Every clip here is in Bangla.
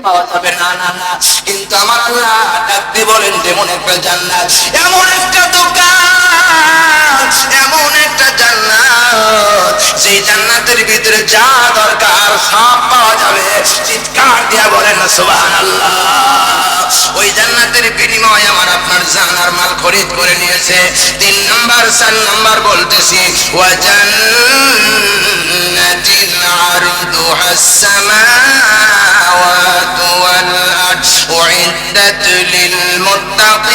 না কিন্তু আমার আল্লাহ ডাকতে বলেন যেমন একটা জান্নাত, এমন একটা দোকান, এমন একটা জান্নাত। সেই জান্নাতের ভিতরে যা দরকার সব পাওয়া যাবে। চিৎকার দিয়া বলেন ওই জান্নাতের বিনিময়ে আমার আপনার জান আর মাল খরিদ করে নিয়েছে তিন নাম্বার চার নাম্বার বলতেছি ওয়া জান্নাতিন আরদুহা السماوات والأرض أعدت للمتقين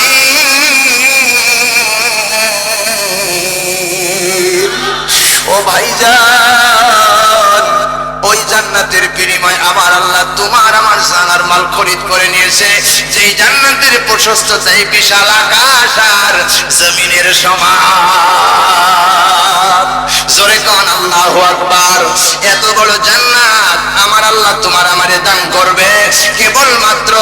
জান্নাতের বিনিময় আমার আল্লাহ তোমার আমার জানার মাল খরিদ করে নিয়েছে। যেই জান্নাতের প্রশস্ততা এই বিশাল আকাশ আর জমিনের সমান জোরে কন, আল্লাহ আকবার। এত বড় জান্নাত, আমার আল্লাহ তোমার আমারে দান করবে। কেবলমাত্র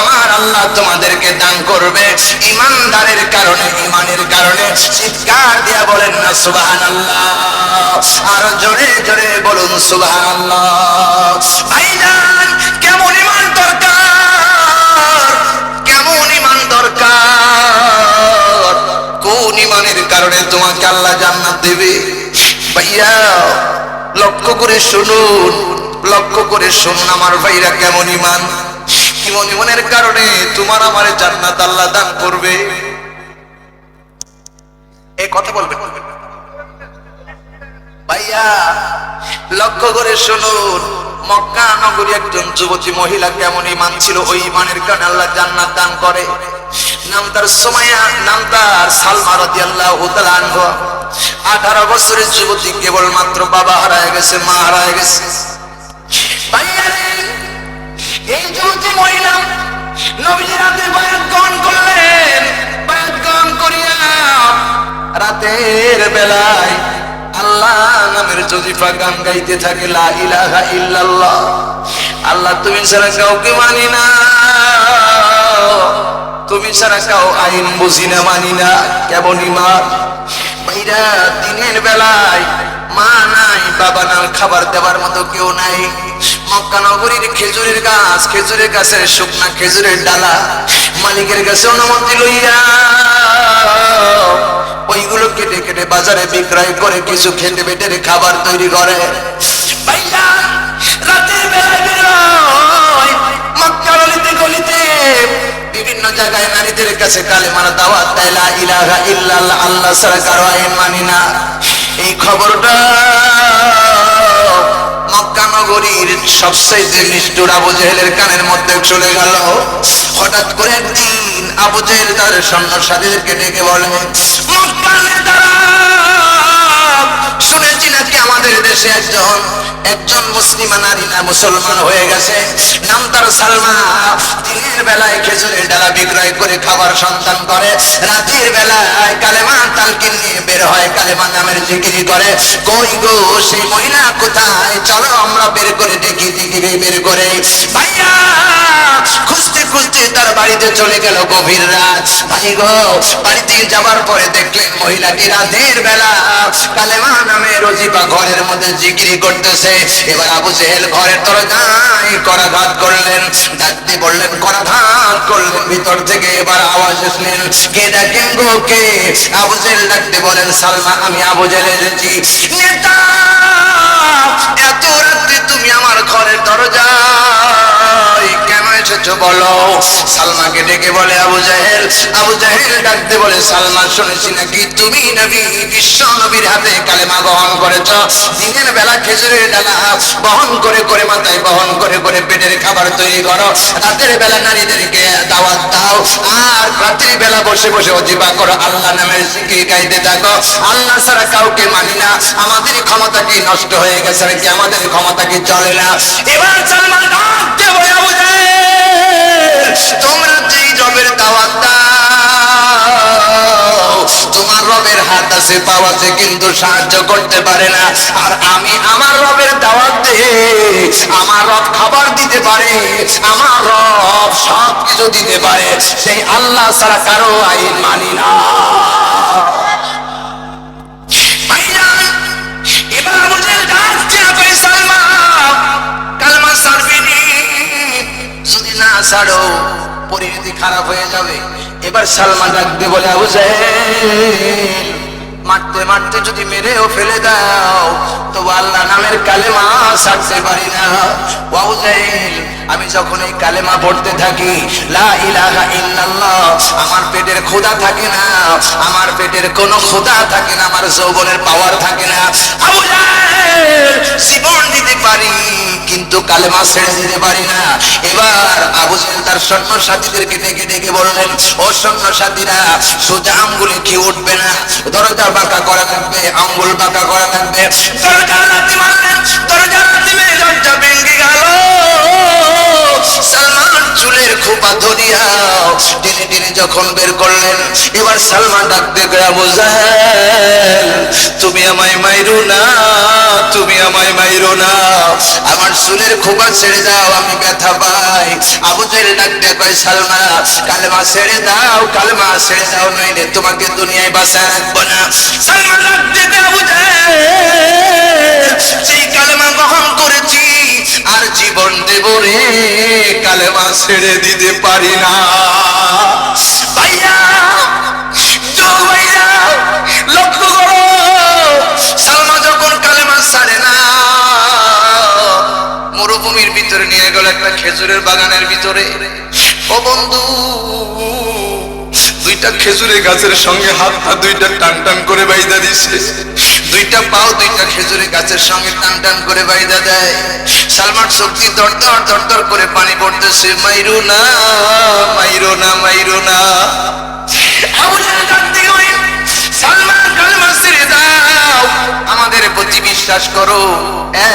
আমার আল্লাহ তোমাদেরকে দান করবে। ইমানদারের কারণে, ইমানের কারণে চিৎকার দিয়া বলেন না, সুবহানাল্লাহ। আর জোরে জোরে বলুন, সুবহানাল্লাহ। কেমন ইমান দরকার? কেমন ইমান দরকার? কোন কারণে তোমাকে আল্লাহ জান্নাত দেবে? ভাইয়া, লক্ষ্য করে শুনুন, লক্ষ্য করে শুনুন আমার ভাইরা কেমন ইমান? কেমন ইমানের কারণে তোমার আমার জান্নাত আল্লাহ দান করবে। এই কথা বলবেন ভাইয়া লক্ষ্য করে শুনুন, মক্কা নগরী একজন যুবতী মহিলা কেমন ইমান ছিল ওই ইমানের কারণে আল্লাহ জান্নাত দান করে। নাম তার সোমায়া নাম তার সালমা তাআলা আনহা। 18 বছরের যুবতী কেবলমাত্র বাবা হারায় গেছে, মা হারায় গেছে। এই যুবতী মহিলা নবীজির হাতে বায়াত গ্রহণ করলেন। বায়াত গ্রহণ করিয়া রাতের বেলায় আল্লাহ নামের জজিফা গান গাইতে থাকে, লা ইলাহা ইল্লাল্লাহ। আল্লাহ, তুমি ছাড়া কাউকে মানি না। তুমি ছাড়া কাউ আইন বুঝি না, মানি না। কেমন ইমান? ভাইরা দিনের বেলায় মা নাই, বাবা নাই, খাবার দেওয়ার মতো কেউ নাই। মক্কা নগরীর খেজুরের গাছ, খেজুরের গাছের শুকনা খেজুরের ডালা, মালিকের কাছে অনুমতি লইয়া ওইগুলো কেটে কেটে বাজারে বিক্রয় করে কিছু খেতে বেটে খাবার তৈরি করে। গলিতে বিভিন্ন জায়গায় কাছে ইলাহা আল্লাহ মানি এই খবরটা নগরীর সবচেয়ে নিষ্ঠুর আবু জেহেলের কানের মধ্যে চলে গেল। হঠাৎ করে একদিন আবু জেহেল তার সৈন্য সাথীদেরকে ডেকে বলে শুনেছি নাকি আমাদের দেশে একজন একজন মুসলিমা নারী না মুসলমান হয়ে গেছে। নাম তার সালমা। দিনের বেলায় খেজুরের ডালা বিক্রয় করে খাবার সন্তান করে। রাতের বেলায় কালেমা তালকিন নিয়ে বের হয়, কালেমা নামের জিকিরি করে। কই গো সেই মহিলা কোথায়? চলো আমরা বের করে দেখি দেখি বের করে। ভাইয়া, খুঁজতে খুঁজতে তার বাড়িতে চলে গেল গভীর রাত। ভাই গো, বাড়িতে যাবার পরে দেখলেন মহিলাটি রাতের বেলা কালেমা নামে রজিবা ঘরের মধ্যে জিকিরি করতেছে। এবার আবু জেহেল ঘরের দরজায় করাঘাত করলেন। ডাকতে বললেন, করাঘাত করলেন। ভিতর থেকে এবার আওয়াজ শুনলেন কে ডাকেন গো কে? আবু জেহেল ডাকতে বলেন, সালমা, আমি আবু জেহেল এসেছি। নেতা, এত এসেছ বলো। সালমাকে ডেকে বলে আবু জাহেল। আবু জাহেল ডাকতে বলে সালমা শুনেছি নাকি তুমি নবী, বিশ্ব নবীর হাতে কালেমা বহন করেছ? দিনের বেলা খেজুরের ডালা বহন করে করে মাথায় বহন করে করে পেটের খাবার তৈরি করো। রাতের বেলা নারীদেরকে দাওয়াত দাও। আর রাতের বেলা বসে বসে অজিবা করো। আল্লাহ নামের জিকির গাইতে থাকো। আল্লাহ ছাড়া কাউকে মানি না। আমাদের ক্ষমতা কি নষ্ট হয়ে গেছে নাকি আমাদের ক্ষমতা কি চলে না? এবার সালমান তোমরা যেই রবের দাওয়াত দাও, তোমার রবের হাত আছে পাওয়াতে কিন্তু সাহায্য করতে পারে না। আর আমি আমার রবের দাওয়াত দে আমার রব খাবার দিতে পারে, আমার রব সব কিছু দিতে পারে। সেই আল্লাহ ছাড়া কারও আইন মানি না। না ছাড়ো পরিণতি খারাপ হয়ে যাবে। এবার সালমান ডাকতে বলে, আবু জাহেল, মারতে মারতে যদি মেরেও ফেলে দাও আমার পেটের খোদা থাকে থাকে না, আমার যৌবনের পাওয়ার থাকে না। জীবন দিতে পারি, কিন্তু কালেমা ছেড়ে দিতে পারি না। এবার আবু জাহেল তার সৈন্য সাথীদেরকে ডেকে ডেকে বললেন, ও সৈন্য সাথীরা, সোজা আঙ্গুলে কি উঠবে না? দরজা বাঁকা করা লাগবে আঙ্গুল বাঁকা করা লাগবে দরজা লাথি মারলেন দরজা লাথি মেরে দরজা ভেঙে গেল। সালমান চুলের খোপা ধরিয়া যখন বের করলেন, এবার সালমান ডাকতে গয়া তুমি আমায় না, তুমি আমায় মাইরো না। আমার চুলের খোপা ছেড়ে দাও, আমি ব্যথা পাই। ডাকতে কয়, সালমা ছেড়ে দাও, কালেমা ছেড়ে দাও, নইলে তোমাকে দুনিয়ায় বাঁচায় রাখব না। সালমান ডাকতে কয় আবু জেল সেই কালেমা আর জীবন দেব রে, কালেমা ছেড়ে দিতে পারি না। ভাইয়া ভাইয়া, লক্ষ্য সালমা যখন ছাড়ে না, মরুভূমির ভিতরে নিয়ে গেল একটা খেজুরের বাগানের ভিতরে। ও বন্ধু, দুইটা খেজুরের গাছের সঙ্গে হাতটা দুইটা টান টান করে বাইদা দিছে। দুইটা পাও দুইটা খেজুরের গাছের সঙ্গে টান টান করে বাইদা দেয়। সালমান শক্তি দর দর দর দর করে পানি পড়তেছে, মাইরু না, মাইরো না মাইরো না। আমাদের প্রতি বিশ্বাস করো,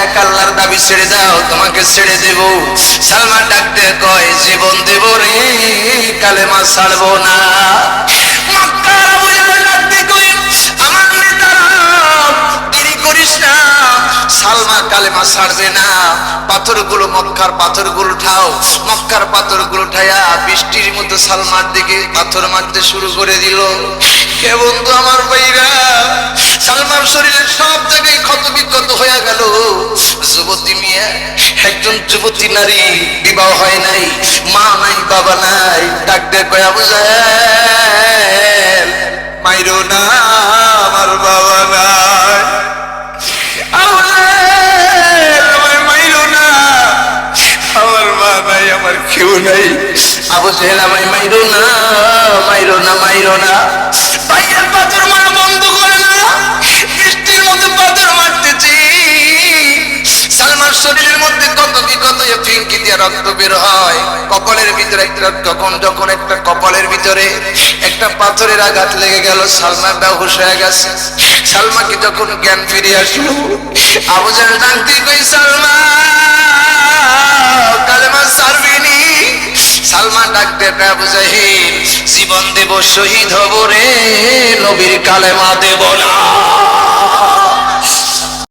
এক আল্লাহর দাবি ছেড়ে দাও, তোমাকে ছেড়ে দেব। সালমান ডাকতে কয়, জীবন দেব রে, কালেমা ছাড়বো না। কালেমা ছাড়বে না। পাথরগুলো মক্কার পাথরগুলো ঠাও মক্কার পাথরগুলো ঠায়া বৃষ্টির মতো সালমার দিকে পাথর মারতে শুরু করে দিল। কে বন্ধু আমার ভাইরা, সালমার শরীরের সব জায়গায় ক্ষত বিক্ষত গেল। যুবতী মেয়ে, একজন যুবতী নারী, বিবাহ হয় নাই, মা নাই, বাবা নাই। ডাকতে কয়া মাইরো না আমার বাবা। আবু সেহেল মাইরো না মাইরো না মাইরো না। ভাইয়ের পাথর মারা বন্ধ করে না পাথর মারতেছি। সালমার শরীরের মধ্যে কত কি কত ফিঙ্কি দিয়ে রক্ত বের হয়। কপালের ভিতরে একটা তখন যখন একটা কপালের ভিতরে একটা পাথরের আঘাত লেগে গেল সালমা বেহুশ হয়ে গেছে। সালমাকে যখন জ্ঞান ফিরে আসলো, আবু ডাকতে কই সালমা, কালেমা সারবিনি সালমান ডাকতে জাহিল জীবন দেব শহীদ হব রে নবীর কালেমা দেব না।